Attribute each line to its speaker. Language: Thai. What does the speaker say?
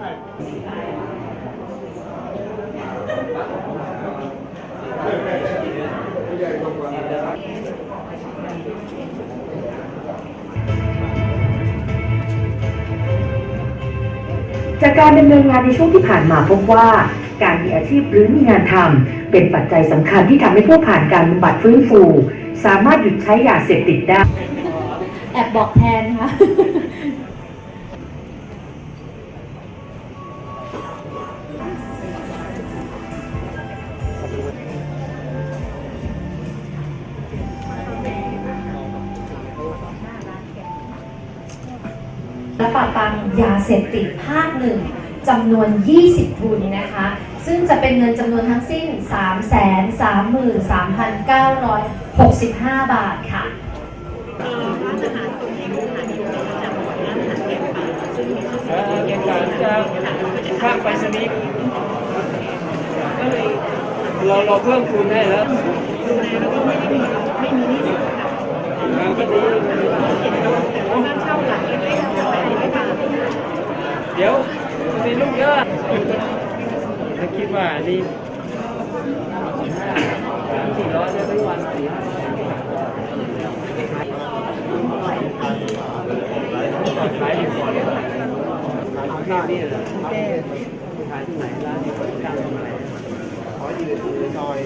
Speaker 1: จากการดำเนินงานในช่วงที่ผ่านมาพบว่า การมีอาชีพหรือมีงานทำเป็นปัจจัยสำคัญที่ทำให้ผู้ผ่านการบำบัดฟื้นฟู สามารถหยุดใช้ยาเสพติดได้
Speaker 2: แอบบอกแทนค่ะ และปราบปรามยาเสพติดภาคหนึ่งจำนวน 20 ทุนนะคะ ซึ่งจะเป็นเงินจำนวนทั้งสิ้น 333,965 บาทค่ะ
Speaker 3: เออเกี่ยวกับจะข้างไปสนีย์ก็เลยเราเราเพิ่มทุนให้แล้วงานก็ดีเดี๋ยว มีลูกเยอะจะคิดว่านี่สี่ร้อยได้ทั้งวันสี่ห้าขายอยู่ก่อนขายที่นี่เหรอขายที่ไหนร้านนี้ตั้งตรงไหน
Speaker 4: ขออยู่ในซอย